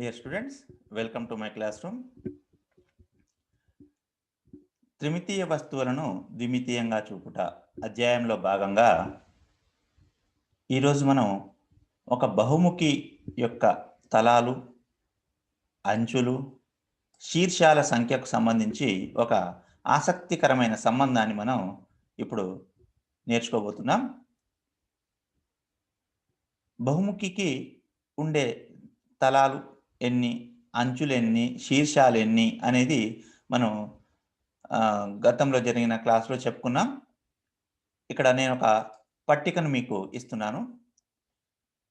Dear students, welcome to my classroom. త్రిమితీయ వస్తువులను ద్విమితీయంగా చూపుట అధ్యాయంలో భాగంగా ఈరోజు మనం ఒక బహుముఖి యొక్క తలాలు అంచులు శీర్షాల సంఖ్యకు సంబంధించి ఒక ఆసక్తికరమైన సంబంధాన్ని మనం ఇప్పుడు నేర్చుకోబోతున్నాం బహుముఖికి ఉండే తలాలు ఎన్ని అంచులు ఎన్ని శీర్షాలు ఎన్ని అనేది మనం గతంలో జరిగిన క్లాస్లో చెప్పుకున్నాం. ఇక్కడ నేను ఒక పట్టికను మీకు ఇస్తున్నాను.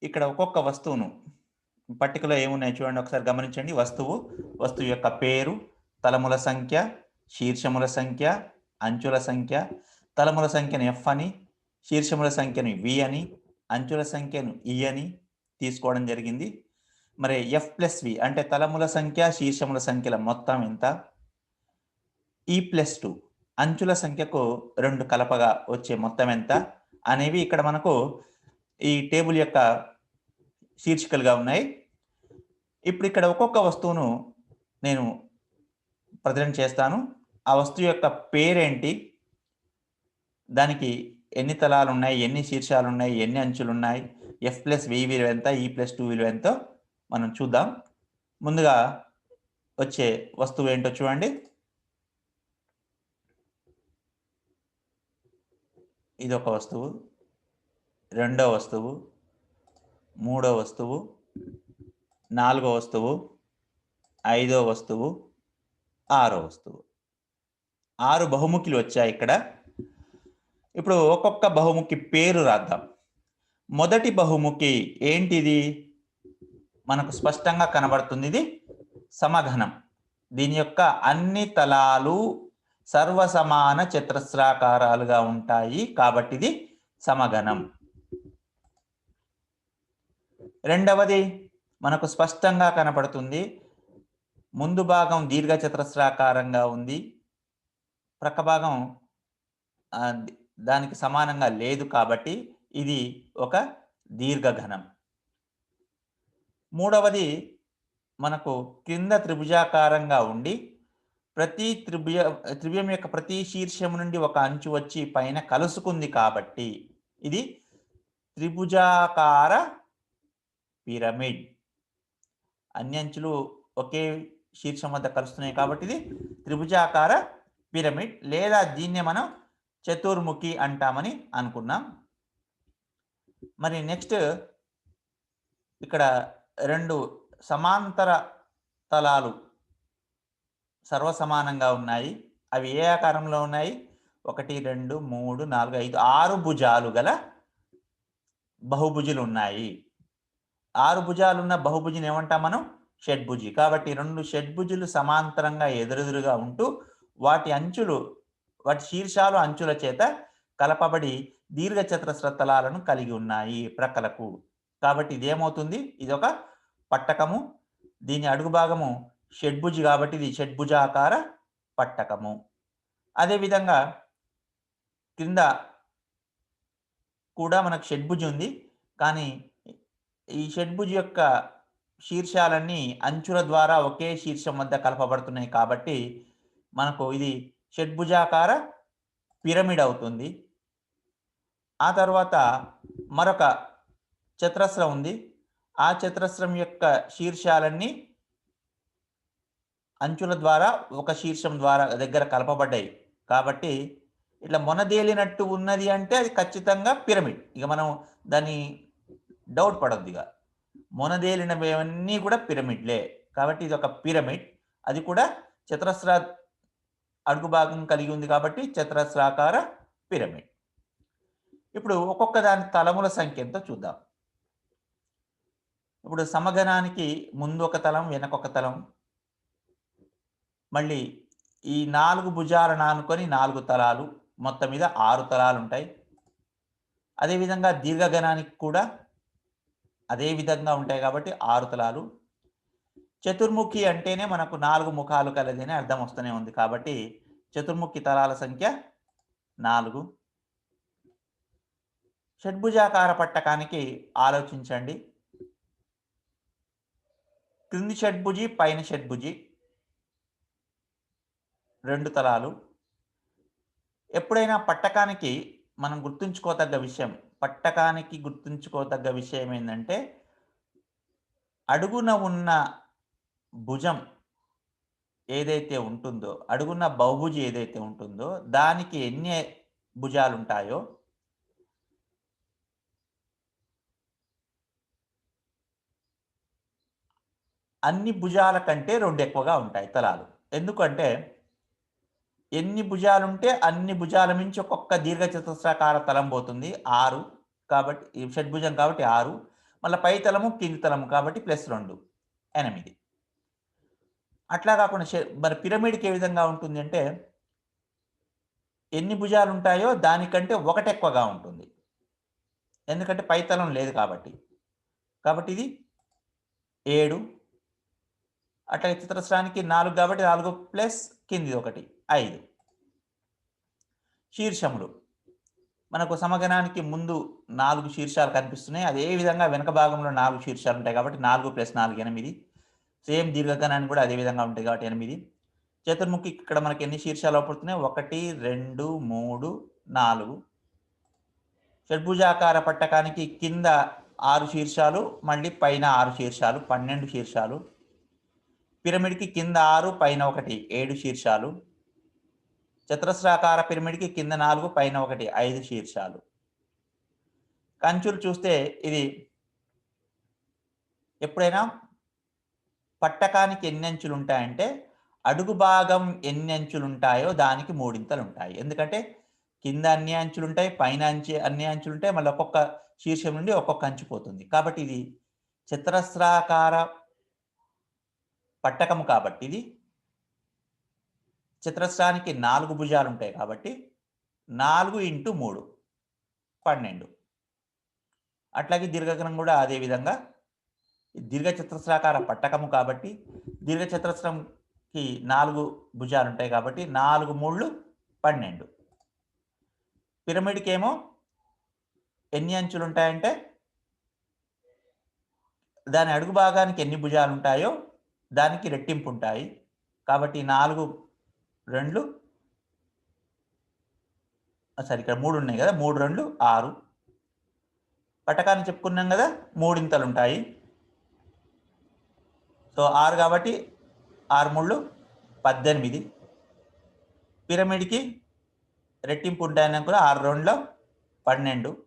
ఇక్కడ ఒక్కొక్క వస్తువును పట్టికలో ఏమున్నాయి చూడండి ఒకసారి గమనించండి. వస్తువు వస్తువు యొక్క పేరు తలముల సంఖ్య శీర్షముల సంఖ్య అంచుల సంఖ్య. తలముల సంఖ్యను ఎఫ్ అని శీర్షముల సంఖ్యను వి అని అంచుల సంఖ్యను ఈ అని తీసుకోవడం జరిగింది. మరి ఎఫ్ ప్లస్ వి అంటే తలముల సంఖ్య శీర్షముల సంఖ్యల మొత్తం ఎంత? ఈ ప్లస్ టూ అంచుల సంఖ్యకు రెండు కలపగా వచ్చే మొత్తం ఎంత? అనేవి ఇక్కడ మనకు ఈ టేబుల్ యొక్క శీర్షికలుగా ఉన్నాయి. ఇప్పుడు ఇక్కడ ఒక్కొక్క వస్తువును నేను ప్రజెంట్ చేస్తాను. ఆ వస్తువు యొక్క పేరేంటి? దానికి ఎన్ని తలాలు ఉన్నాయి ఎన్ని శీర్షాలు ఉన్నాయి ఎన్ని అంచులు ఉన్నాయి ఎఫ్ ప్లస్ వి విలువ ఎంత? ఈ ప్లస్ టూ విలువ ఎంతో? మనం చూద్దాం. ముందుగా వచ్చే వస్తువు ఏంటో చూడండి. ఇది ఒక వస్తువు. రెండో వస్తువు. మూడో వస్తువు. నాలుగో వస్తువు. ఐదో వస్తువు. ఆరో వస్తువు. ఆరు బహుముఖులు వచ్చాయి ఇక్కడ. ఇప్పుడు ఒక్కొక్క బహుముఖి పేరు రాద్దాం. మొదటి బహుముఖి ఏంటిది? మనకు స్పష్టంగా కనబడుతుంది ఇది సమఘనం. దీని యొక్క అన్ని తలాలు సర్వసమాన చతురస్రాకారాలుగా ఉంటాయి కాబట్టి ఇది సమఘనం. రెండవది మనకు స్పష్టంగా కనపడుతుంది ముందు భాగం దీర్ఘ చతురస్రాకారంగా ఉంది. ప్రక్క భాగం దానికి సమానంగా లేదు కాబట్టి ఇది ఒక దీర్ఘఘనం మూడవది మనకు క్రింద త్రిభుజాకారంగా ఉండి ప్రతి త్రిభుజ త్రిభుజం యొక్క ప్రతి శీర్షం నుండి ఒక అంచు వచ్చి పైన కలుసుకుంది కాబట్టి ఇది త్రిభుజాకార పిరమిడ్. అన్ని అంచులు ఒకే శీర్షం వద్ద కలుస్తున్నాయి కాబట్టి ఇది త్రిభుజాకార పిరమిడ్ లేదా దీన్నే మనం చతుర్ముఖి అంటామని అనుకున్నాం. మరి నెక్స్ట్ ఇక్కడ రెండు సమాంతర తలాలు సర్వసమానంగా ఉన్నాయి. అవి ఏ ఆకారంలో ఉన్నాయి? ఒకటి రెండు మూడు నాలుగు ఐదు ఆరు భుజాలు గల బహుభుజులు ఉన్నాయి. ఆరు భుజాలు ఉన్న బహుభుజిని ఏమంటాం మనం? షడ్భుజి కాబట్టి రెండు షడ్భుజులు సమాంతరంగా ఎదురెదురుగా ఉంటూ వాటి అంచులు వాటి శీర్షాలు అంచుల చేత కలపబడి దీర్ఘ చతురస్ర తలాలను కలిగి ఉన్నాయి ప్రక్కలకు. కాబట్టి ఇదేమవుతుంది? ఇది ఒక పట్టకము. దీని అడుగు భాగము షడ్భుజి కాబట్టి ఇది షడ్భుజాకార పట్టకము. అదేవిధంగా క్రింద కూడా మనకు షడ్భుజి ఉంది. కానీ ఈ షడ్భుజి యొక్క శీర్షాలన్నీ అంచుల ద్వారా ఒకే శీర్షం వద్ద కలపబడుతున్నాయి కాబట్టి మనకు ఇది షడ్భుజాకార పిరమిడ్ అవుతుంది. ఆ తర్వాత మరొక చతురస్రం ఉంది. ఆ చతురస్రం యొక్క శీర్షాలన్నీ అంచుల ద్వారా ఒక శీర్షం ద్వారా దగ్గర కలపబడ్డాయి. కాబట్టి ఇట్లా మొనదేలినట్టు ఉన్నది అంటే అది ఖచ్చితంగా పిరమిడ్. ఇక మనం దాని డౌట్ పడద్దు ఇక. మొనదేలినవన్నీ కూడా పిరమిడ్లే. కాబట్టి ఇది ఒక పిరమిడ్. అది కూడా చతురస్ర అడుగు భాగం కలిగి ఉంది కాబట్టి చతురస్రాకార పిరమిడ్. ఇప్పుడు ఒక్కొక్క దాని తలముల సంఖ్య ఎంతో చూద్దాం. ఇప్పుడు సమగణానికి ముందు ఒక తలం వెనక ఒక తలం. మళ్ళీ ఈ నాలుగు భుజాలను ఆనుకొని నాలుగు తలాలు మొత్తం మీద ఆరు తలాలు ఉంటాయి. అదేవిధంగా దీర్ఘగణానికి కూడా అదే విధంగా ఉంటాయి కాబట్టి ఆరు తలాలు. చతుర్ముఖి అంటేనే మనకు నాలుగు ముఖాలు కలది అని అర్థం వస్తూనే ఉంది కాబట్టి చతుర్ముఖి తలాల సంఖ్య నాలుగు. షడ్భుజాకార పట్టకానికి ఆలోచించండి. క్రింది షడ్భుజి పైన షడ్భుజి రెండు తలాలు. ఎప్పుడైనా పట్టకానికి మనం గుర్తుంచుకోదగ్గ విషయం పట్టకానికి గుర్తుంచుకోదగ్గ విషయం ఏంటంటే అడుగున ఉన్న భుజం ఏదైతే ఉంటుందో అడుగున్న బహుభుజి ఏదైతే ఉంటుందో దానికి ఎన్ని భుజాలు ఉంటాయో అన్ని భుజాల కంటే రెండు ఎక్కువగా ఉంటాయి తలాలు. ఎందుకంటే ఎన్ని భుజాలుంటే అన్ని భుజాల మించి ఒక్కొక్క దీర్ఘ చతుస్రాకార తలం పోతుంది ఆరు కాబట్టి ఈ షడ్భుజం కాబట్టి ఆరు మళ్ళీ పై తలము కింది తలము కాబట్టి ప్లస్ రెండు ఎనిమిది. అట్లా కాకుండా మరి పిరమిడ్కి ఏ విధంగా ఉంటుంది అంటే ఎన్ని భుజాలు ఉంటాయో దానికంటే ఒకటి ఎక్కువగా ఉంటుంది. ఎందుకంటే పైతలం లేదు కాబట్టి. కాబట్టి ఇది ఏడు అట్లాగే చతురస్రానికి నాలుగు కాబట్టి నాలుగు ప్లస్ కింది ఒకటి ఐదు. శీర్షములు. మనకు సమగణానికి ముందు నాలుగు శీర్షాలు కనిపిస్తున్నాయి. అదే విధంగా వెనక భాగంలో నాలుగు శీర్షాలు ఉంటాయి కాబట్టి నాలుగు ప్లస్ నాలుగు ఎనిమిది. సేమ్ దీర్ఘగణానికి కూడా అదే విధంగా ఉంటాయి కాబట్టి ఎనిమిది. చతుర్ముఖి ఇక్కడ మనకి ఎన్ని శీర్షాలు అవుపడుతున్నాయి? ఒకటి రెండు మూడు నాలుగు. షడ్భుజాకార పట్టకానికి కింద ఆరు శీర్షాలు మళ్ళీ పైన ఆరు శీర్షాలు పన్నెండు శీర్షాలు. పిరమిడ్కి కింద ఆరు పైన ఒకటి. ఏడు శీర్షాలు. చతురస్రాకార పిరమిడ్కి కింద నాలుగు పైన ఒకటి. ఐదు శీర్షాలు. కంచులు చూస్తే ఇది ఎప్పుడైనా పట్టకానికి ఎన్ని అంచులు ఉంటాయంటే అడుగు భాగం ఎన్ని అంచులు ఉంటాయో దానికి మూడింతలు ఉంటాయి. ఎందుకంటే కింద అన్ని అంచులు ఉంటాయి పైన అంచు అన్ని అంచులు ఉంటాయి మళ్ళీ ఒక్కొక్క శీర్షం నుండి ఒక్కొక్క అంచు పోతుంది. కాబట్టి ఇది చతురస్రాకార పట్టకము కాబట్టి ఇది చతురస్రానికి నాలుగు భుజాలు ఉంటాయి కాబట్టి నాలుగు ఇంటూ మూడు పన్నెండు. అట్లాగే దీర్ఘకరం కూడా అదే విధంగా దీర్ఘ చతురస్రాకార పట్టకము కాబట్టి దీర్ఘ చతురస్రంకి నాలుగు భుజాలు ఉంటాయి కాబట్టి నాలుగు మూళ్ళు పన్నెండు. పిరమిడ్కి ఏమో ఎన్ని అంచులు ఉంటాయంటే దాని అడుగు భాగానికి ఎన్ని భుజాలు ఉంటాయో దానికి రెట్టింపు ఉంటాయి కాబట్టి నాలుగు రెండు సరే ఇక్కడ మూడు ఉన్నాయి కదా. మూడు రెండు ఆరు. పటకాన్ని చెప్పుకున్నాం కదా మూడింతలు ఉంటాయి సో ఆరు కాబట్టి ఆరు మూళ్ళు పద్దెనిమిది. పిరమిడ్కి రెట్టింపు ఉంటాయని కూడా ఆరు రెండులో పన్నెండు.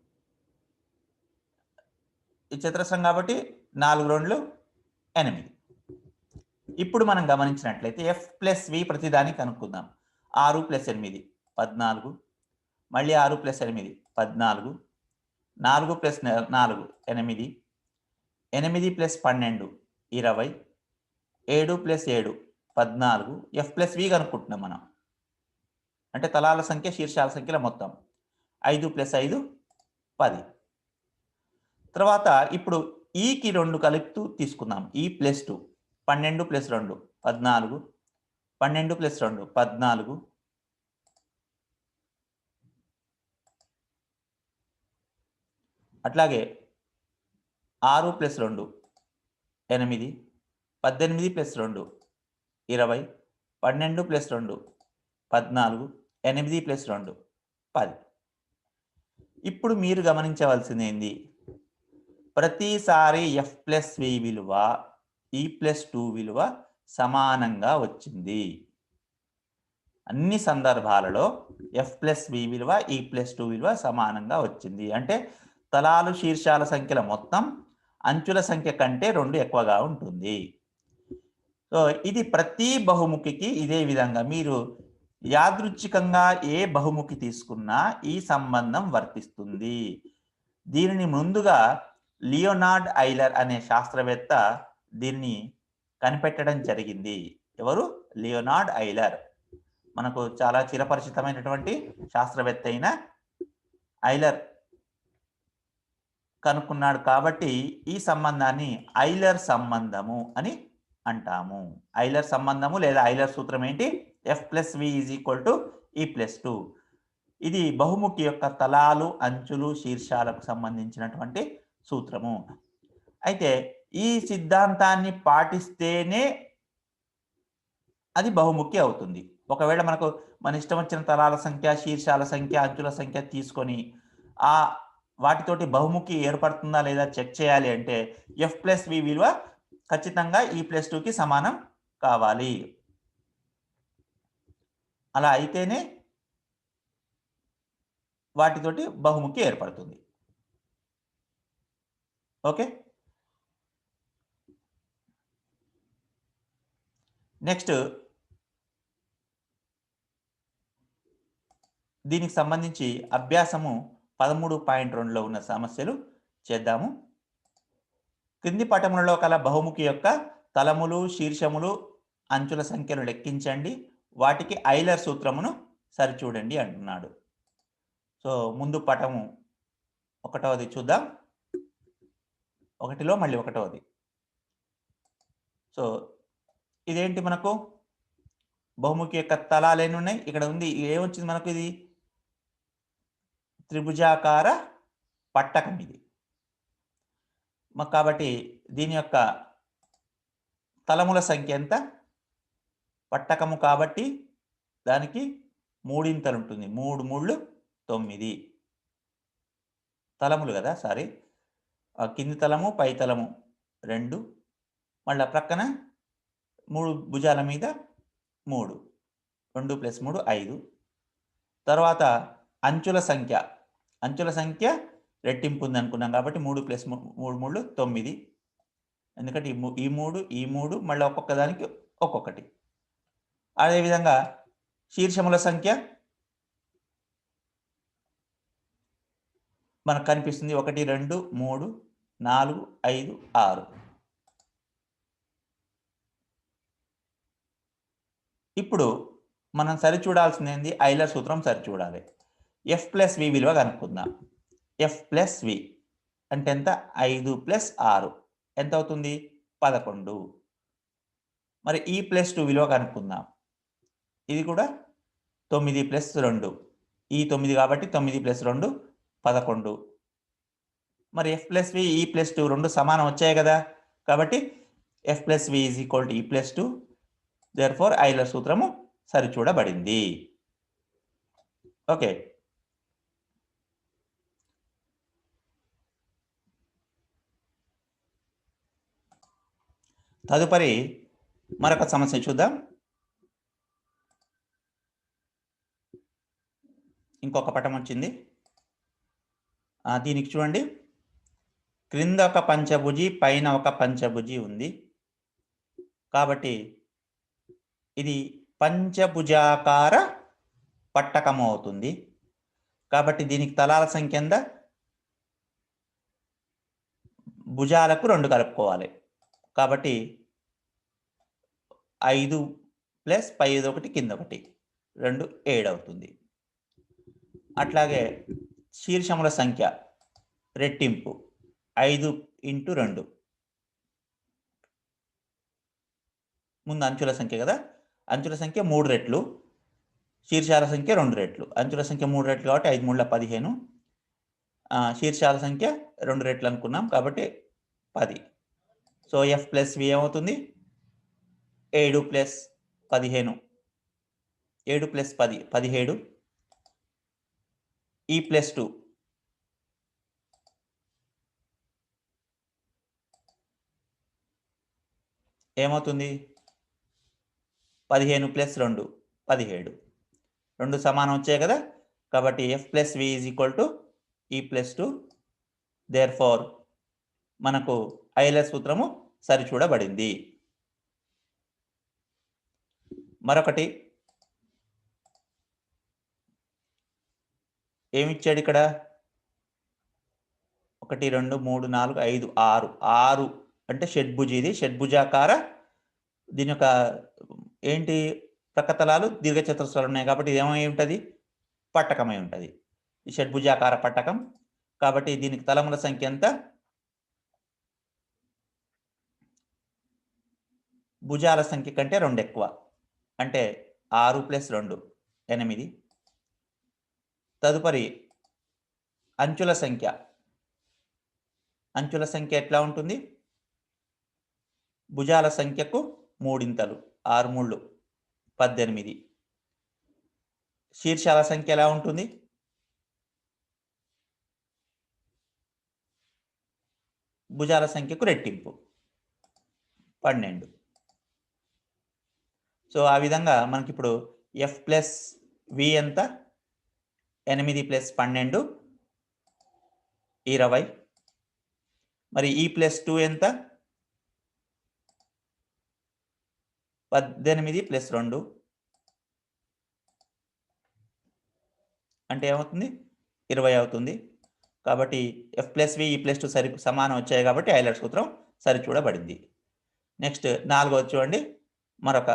ఈ చతురస్రం కాబట్టి నాలుగు రెండులు ఎనిమిది. ఇప్పుడు మనం గమనించినట్లయితే ఎఫ్ ప్లస్ వి ప్రతిదానికి కనుక్కుందాం. ఆరు ప్లస్ ఎనిమిది పద్నాలుగు. మళ్ళీ ఆరు ప్లస్ ఎనిమిది పద్నాలుగు. నాలుగు ప్లస్ నాలుగు ఎనిమిది. ఎనిమిది ప్లస్ పన్నెండు ఇరవై. ఏడు ప్లస్ ఏడు పద్నాలుగు. ఎఫ్ ప్లస్ వి కనుక్కుంటున్నాం మనం. అంటే తలాల సంఖ్య శీర్షాల సంఖ్యల మొత్తం. ఐదు ప్లస్ ఐదు పది. తర్వాత ఇప్పుడు e ఈకి రెండు కలుపుతూ తీసుకుందాం. ఈ ప్లస్ టూ. పన్నెండు ప్లస్ రెండు పద్నాలుగు. పన్నెండు ప్లస్ రెండు పద్నాలుగు. అట్లాగే ఆరు ప్లస్ రెండు ఎనిమిది. పద్దెనిమిది ప్లస్ రెండు ఇరవై. పన్నెండు ప్లస్ రెండు పద్నాలుగు. ఎనిమిది ప్లస్ రెండు పది. ఇప్పుడు మీరు గమనించవలసింది ఏంది? ప్రతిసారి ఎఫ్ ప్లస్ వి విలువ ఈ ప్లస్ టూ విలువ సమానంగా వచ్చింది. అన్ని సందర్భాలలో ఎఫ్ ప్లస్ వి విలువ ఈ ప్లస్ టూ విలువ సమానంగా వచ్చింది. అంటే తలాలు శీర్షాల సంఖ్యల మొత్తం అంచుల సంఖ్య కంటే రెండు ఎక్కువగా ఉంటుంది. సో ఇది ప్రతి బహుముఖికి ఇదే విధంగా మీరు యాదృచ్ఛికంగా ఏ బహుముఖి తీసుకున్నా ఈ సంబంధం వర్తిస్తుంది. దీనిని ముందుగా లియోనార్డ్ ఐలర్ అనే శాస్త్రవేత్త దీన్ని కనిపెట్టడం జరిగింది. ఎవరు? Leonhard Euler. మనకు చాలా చిరపరిచితమైనటువంటి శాస్త్రవేత్త అయిన ఐలర్ కనుక్కున్నాడు కాబట్టి ఈ సంబంధాన్ని ఐలర్ సంబంధము అని అంటాము. ఐలర్ సంబంధము లేదా ఐలర్ సూత్రం ఏంటి? F plus V is equal to E plus two ఇది బహుముఖి యొక్క తలాలు అంచులు శీర్షాలకు సంబంధించినటువంటి సూత్రము. అయితే ఈ సిద్ధాంతాన్ని పాటిస్తేనే అది బహుముఖి అవుతుంది. ఒకవేళ మనకు మన ఇష్టం వచ్చిన తలాల సంఖ్య శీర్షాల సంఖ్య అంచుల సంఖ్య తీసుకొని ఆ వాటితోటి బహుముఖి ఏర్పడుతుందా లేదా చెక్ చేయాలి అంటే ఎఫ్ ప్లస్ వి విలువ ఖచ్చితంగా ఈ ప్లస్ టూకి సమానం కావాలి. అలా అయితేనే వాటితోటి బహుముఖి ఏర్పడుతుంది. ఓకే? నెక్స్ట్ దీనికి సంబంధించి అభ్యాసము పదమూడు పాయింట్ రెండులో ఉన్న సమస్యలు చేద్దాము. క్రింది పటములలో కల బహుముఖి యొక్క తలములు శీర్షములు అంచుల సంఖ్యను లెక్కించండి. వాటికి ఐలర్ సూత్రమును సరిచూడండి అంటున్నాడు. సో ముందు పటము ఒకటవది చూద్దాం. ఒకటిలో మళ్ళీ ఒకటవది. సో ఇదేంటి మనకు? బహుముఖి యొక్క తలాలు ఎన్ని ఉన్నాయి ఇక్కడ ఉంది ఏమొచ్చింది మనకు ఇది? త్రిభుజాకార పట్టకం ఇది. కాబట్టి దీని యొక్క తలముల సంఖ్య ఎంత? పట్టకము కాబట్టి దానికి మూడింతలు ఉంటుంది. మూడు మూళ్ళు తొమ్మిది. తలములు కదా సారీ. ఆ కింది తలము పై తలము రెండు. మళ్ళీ ప్రక్కన మూడు భుజాల మీద మూడు. రెండు ప్లస్ మూడు ఐదు. తర్వాత అంచుల సంఖ్య. అంచుల సంఖ్య రెట్టింపు ఉంది అనుకున్నాం కాబట్టి మూడు ప్లస్ మూడు మూడు తొమ్మిది. ఎందుకంటే ఈ ఈ మూడు ఈ మూడు మళ్ళీ ఒక్కొక్క దానికి ఒక్కొక్కటి. అదేవిధంగా శీర్షముల సంఖ్య మనకు కనిపిస్తుంది ఒకటి రెండు మూడు నాలుగు ఐదు ఆరు. ఇప్పుడు మనం సరిచూడాల్సింది ఏంది ఐలర్ సూత్రం సరిచూడాలి. ఎఫ్ ప్లస్ వి విలువ కనుక్కుందాం. ఎఫ్ ప్లస్ వి అంటే ఎంత? ఐదు ప్లస్ ఆరు. ఎంత అవుతుంది పదకొండు. మరి ఈ ప్లస్ టూ విలువ కనుక్కుందాం. ఇది కూడా తొమ్మిది ప్లస్ రెండు. ఈ తొమ్మిది కాబట్టి తొమ్మిది ప్లస్ రెండు పదకొండు. మరి ఎఫ్ ప్లస్ వి ఈ e ప్లస్ టూ రెండు సమానం వచ్చాయి కదా. కాబట్టి F plus V is equal to E plus two. Therefore Euler సూత్రము సరిచూడబడింది ఓకే తదుపరి మరొక సమస్య చూద్దాం. ఇంకొక పటం వచ్చింది. దీనికి చూడండి. క్రింద ఒక పంచభుజి పైన ఒక పంచభుజి ఉంది. కాబట్టి ఇది పంచభుజాకార పట్టకం అవుతుంది కాబట్టి దీనికి తలాల సంఖ్య ఎంత? భుజాలకు రెండు కలుపుకోవాలి. కాబట్టి ఐదు ప్లస్ పై ఒకటి కింద ఒకటి. రెండు ఏడు అవుతుంది. అట్లాగే శీర్షముల సంఖ్య రెట్టింపు ఐదు ఇంటూ రెండు. ముందు అంచుల సంఖ్య కదా? అంచుల సంఖ్య మూడు రెట్లు శీర్షాల సంఖ్య రెండు రెట్లు. అంచుల సంఖ్య మూడు రెట్లు కాబట్టి ఐదు మూడుల పదిహేను. శీర్షాల సంఖ్య రెండు రెట్లు అనుకున్నాం కాబట్టి పది. సో ఎఫ్ ప్లస్ వి ఏమవుతుంది? ఏడు ప్లస్ పదిహేను. ఏడు ప్లస్ పది పదిహేడు. ఈ ప్లస్ టూ. ఏమవుతుంది? పదిహేను ప్లస్ రెండు పదిహేడు. రెండు సమానం వచ్చాయి కదా? కాబట్టి F plus V is equal to E plus two therefore మనకు ఐలర్ సూత్రము సరిచూడబడింది. మరొకటి. ఏమిచ్చాడు ఇక్కడ? ఒకటి రెండు మూడు నాలుగు ఐదు ఆరు. ఆరు అంటే షడ్భుజి ఇది. షడ్భుజాకార దీని యొక్క ఏంటి? ప్రకతలాలు దీర్ఘచతురస్రాలు ఉన్నాయి కాబట్టి ఇది ఏమై ఉంటుంది పట్టకమై ఉంటుంది ఈ షడ్భుజాకార పట్టకం కాబట్టి దీనికి తలముల సంఖ్య ఎంత? భుజాల సంఖ్య కంటే రెండు ఎక్కువ అంటే ఆరు ప్లస్ రెండు ఎనిమిది. తదుపరి అంచుల సంఖ్య. అంచుల సంఖ్య ఎట్లా ఉంటుంది? భుజాల సంఖ్యకు మూడింతలు. ఆరు మూళ్ళు పద్దెనిమిది. శీర్షాల సంఖ్య ఎలా ఉంటుంది? భుజాల సంఖ్యకు రెట్టింపు. పన్నెండు. సో ఆ విధంగా మనకి ఇప్పుడు ఎఫ్ ప్లస్ వి ఎంత? ఎనిమిది ప్లస్ పన్నెండు ఇరవై. మరి ఈ ప్లస్ టూ ఎంత? పద్దెనిమిది ప్లస్ రెండు. అంటే ఏమవుతుంది? ఇరవై అవుతుంది. కాబట్టి ఎఫ్ ప్లస్ వి ఈ e ప్లస్ టూ సరి సమానం వచ్చాయి కాబట్టి ఐలర్ సూత్రం సరిచూడబడింది. నెక్స్ట్ నాలుగోది చూడండి. మరొక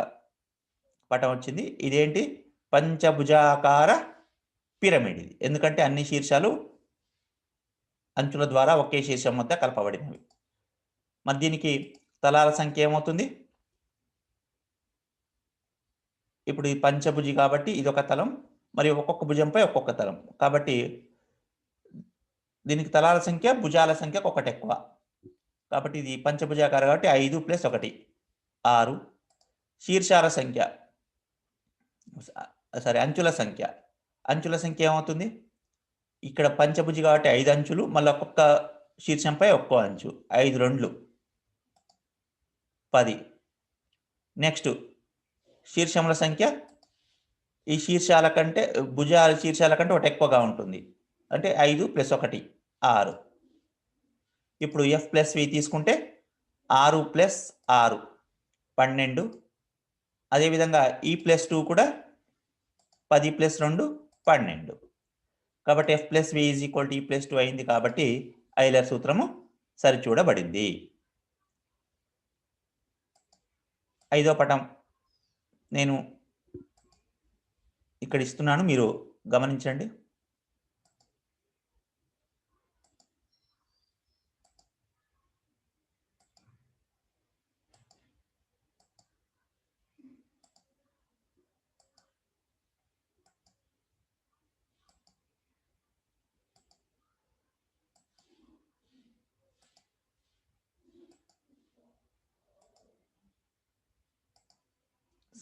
పటం వచ్చింది. ఇదేంటి? పంచభుజాకార పిరమిడ్. ఇది ఎందుకంటే అన్ని శీర్షాలు అంచుల ద్వారా ఒకే శీర్షం వద్ద కలపబడినవి. మరి దీనికి తలాల సంఖ్య ఏమవుతుంది? ఇప్పుడు ఇది పంచభుజి కాబట్టి ఇది ఒక తలం మరియు ఒక్కొక్క భుజంపై ఒక్కొక్క తలం. కాబట్టి దీనికి తలాల సంఖ్య భుజాల సంఖ్య ఒకటి ఎక్కువ. కాబట్టి ఇది పంచభుజాకార కాబట్టి ఐదు ప్లస్ ఒకటి ఆరు. శీర్షాల సంఖ్య సారీ అంచుల సంఖ్య. అంచుల సంఖ్య ఏమవుతుంది? ఇక్కడ పంచభుజి కాబట్టి ఐదు అంచులు మళ్ళీ ఒక్కొక్క శీర్షంపై ఒక్కో అంచు. ఐదు రెండ్లు పది. నెక్స్ట్ శీర్షముల సంఖ్య ఈ శీర్షాల కంటే భుజాల శీర్షాల కంటే ఒకటి ఎక్కువగా ఉంటుంది. అంటే ఐదు ప్లస్ ఒకటి ఆరు. ఇప్పుడు ఎఫ్ ప్లస్ వి తీసుకుంటే ఆరు ప్లస్ ఆరు పన్నెండు. అదేవిధంగా ఈ ప్లస్ టూ కూడా పది ప్లస్ రెండు పన్నెండు. కాబట్టి F plus V is equal to E plus two అయింది కాబట్టి ఐలర్ సూత్రము సరిచూడబడింది. ఐదో పటం నేను ఇక్కడ ఇస్తున్నాను మీరు గమనించండి.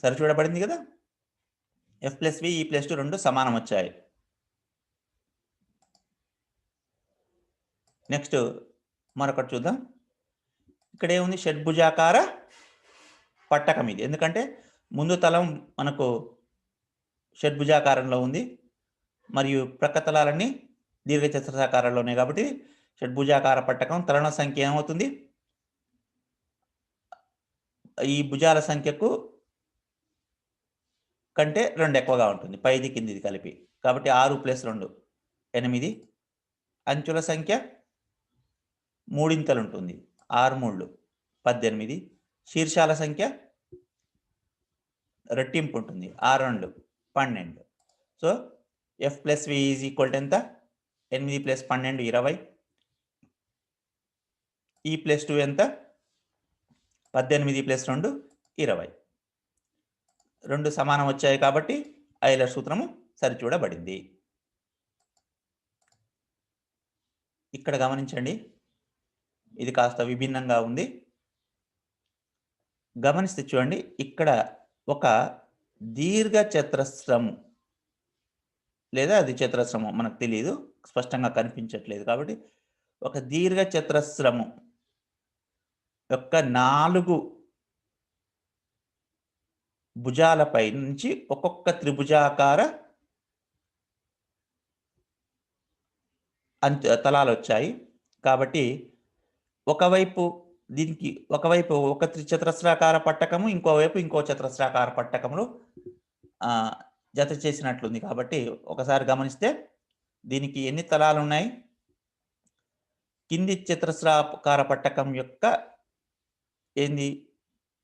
సరిచూడబడింది కదా? F plus V E plus two రెండు సమానం వచ్చాయి. నెక్స్ట్ మరొకటి చూద్దాం. ఇక్కడ ఏముంది? షడ్భుజాకార పట్టకం ఇది. ఎందుకంటే ముందు తలం మనకు షడ్భుజాకారంలో ఉంది. మరియు ప్రక్క తలాలన్నీ దీర్ఘచతురాకారంలో ఉన్నాయి కాబట్టి షడ్భుజాకార పట్టకం తలన సంఖ్య ఏమవుతుంది? ఈ భుజాల సంఖ్యకు కంటే రెండు ఎక్కువగా ఉంటుంది. పైది కిందిది కలిపి. కాబట్టి ఆరు ప్లస్ రెండు ఎనిమిది. అంచుల సంఖ్య మూడింతలు ఉంటుంది. ఆరు మూళ్ళు పద్దెనిమిది. శీర్షాల సంఖ్య రెట్టింపు ఉంటుంది. ఆరు రెండు పన్నెండు. So F plus V is equal to ఎంత? ఎనిమిది ప్లస్ పన్నెండు ఇరవై. ఈ ప్లస్ టూ ఎంత? పద్దెనిమిది ప్లస్ రెండు ఇరవై. రెండు సమానం వచ్చాయి కాబట్టి ఐలర్ సూత్రము సరిచూడబడింది. ఇక్కడ గమనించండి. ఇది కాస్త విభిన్నంగా ఉంది. గమనిస్తే చూడండి ఇక్కడ ఒక దీర్ఘ చతురస్రము లేదా అది చతురస్రము మనకు తెలియదు స్పష్టంగా కనిపించట్లేదు కాబట్టి ఒక దీర్ఘ చతురస్రము యొక్క నాలుగు భుజాలపై నుంచి ఒక్కొక్క త్రిభుజాకార అంత తలాలు వచ్చాయి. కాబట్టి ఒకవైపు దీనికి ఒకవైపు ఒక త్రిచతురస్రాకార పట్టకము ఇంకోవైపు ఇంకో చతురస్రాకార పట్టకములు జత చేసినట్లుంది. కాబట్టి ఒకసారి గమనిస్తే దీనికి ఎన్ని తలాలు ఉన్నాయి? కింది చతురస్రాకార పట్టకం యొక్క ఏంది?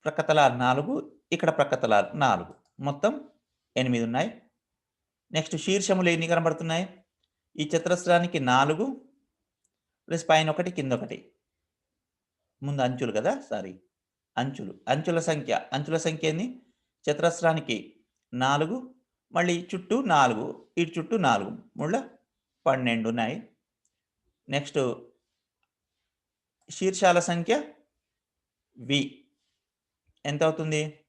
ప్రక్కతలాలు నాలుగు ఇక్కడ ప్రక్కతల నాలుగు. మొత్తం ఎనిమిది ఉన్నాయి. నెక్స్ట్ శీర్షములు ఎన్ని కనబడుతున్నాయి? ఈ చతురస్రానికి నాలుగు ప్లస్ పైన ఒకటి కింద ఒకటి. ముందు అంచులు కదా? సారీ అంచులు. అంచుల సంఖ్య. అంచుల సంఖ్య ఎన్ని? చతురస్రానికి నాలుగు మళ్ళీ చుట్టూ నాలుగు ఇటు చుట్టూ నాలుగు. ముళ్ళ పన్నెండు ఉన్నాయి. నెక్స్ట్ శీర్షాల సంఖ్య వి. ఎంత అవుతుంది?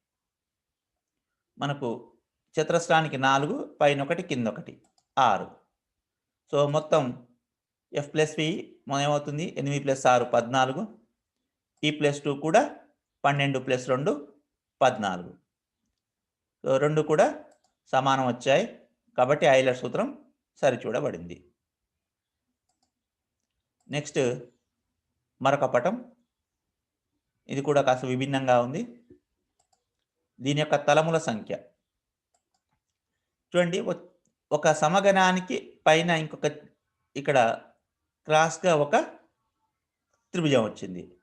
మనకు చతురస్రానికి నాలుగు పైన ఒకటి కింద ఒకటి ఆరు. సో మొత్తం ఎఫ్ ప్లస్ వి ఏమవుతుంది? ఎనిమిది ప్లస్ ఆరు పద్నాలుగు. ఈ ప్లస్ టూ కూడా పన్నెండు ప్లస్ రెండు పద్నాలుగు. సో రెండు కూడా సమానం వచ్చాయి. కాబట్టి ఐలర్ సూత్రం సరిచూడబడింది. నెక్స్ట్ మరొక పటం. ఇది కూడా కాస్త విభిన్నంగా ఉంది. దీని యొక్క తలముల సంఖ్య. చూడండి ఒక సమగణానికి పైన ఇంకొక ఇక్కడ క్రాస్గా ఒక త్రిభుజం వచ్చింది.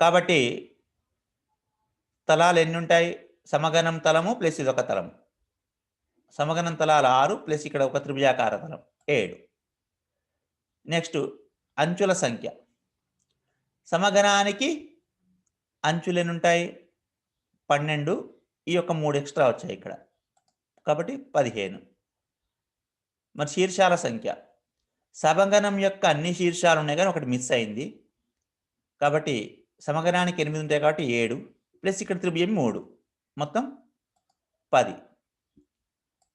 కాబట్టి తలాలు ఎన్ని ఉంటాయి? సమగణం తలము ప్లస్ ఇది ఒక తలము. సమగణం తలాలు ఆరు ప్లస్ ఇక్కడ ఒక త్రిభుజాకార తలం ఏడు. నెక్స్ట్ అంచుల సంఖ్య. సమగణానికి అంచులు ఎన్ని ఉంటాయి పన్నెండు ఈ యొక్క మూడు ఎక్స్ట్రా వచ్చాయి ఇక్కడ. కాబట్టి పదిహేను. మరి శీర్షాల సంఖ్య. సమగణం యొక్క అన్ని శీర్షాలు ఉన్నాయి కానీ ఒకటి మిస్ అయింది. కాబట్టి సమగణానికి ఎనిమిది ఉంటాయి కాబట్టి ఏడు ప్లస్ ఇక్కడ త్రిభుజం మూడు. మొత్తం పది.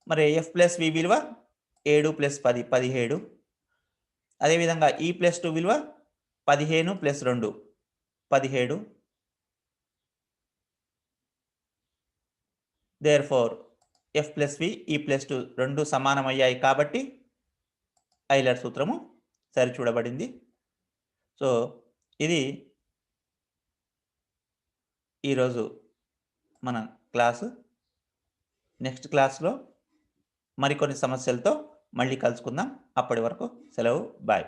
మరి ఎఫ్ ప్లస్ వి విలువ ఏడు ప్లస్ పది పదిహేడు. అదేవిధంగా ఈ ప్లస్ టూ విలువ పదిహేను ప్లస్ రెండు పదిహేడు. Therefore F plus V E plus two రెండు సమానమయ్యాయి కాబట్టి ఐలర్ సూత్రము సరిచూడబడింది. సో ఇది ఈరోజు మన క్లాసు. నెక్స్ట్ క్లాస్లో మరికొన్ని సమస్యలతో మళ్ళీ కలుసుకుందాం. అప్పటి వరకు సెలవు. బాయ్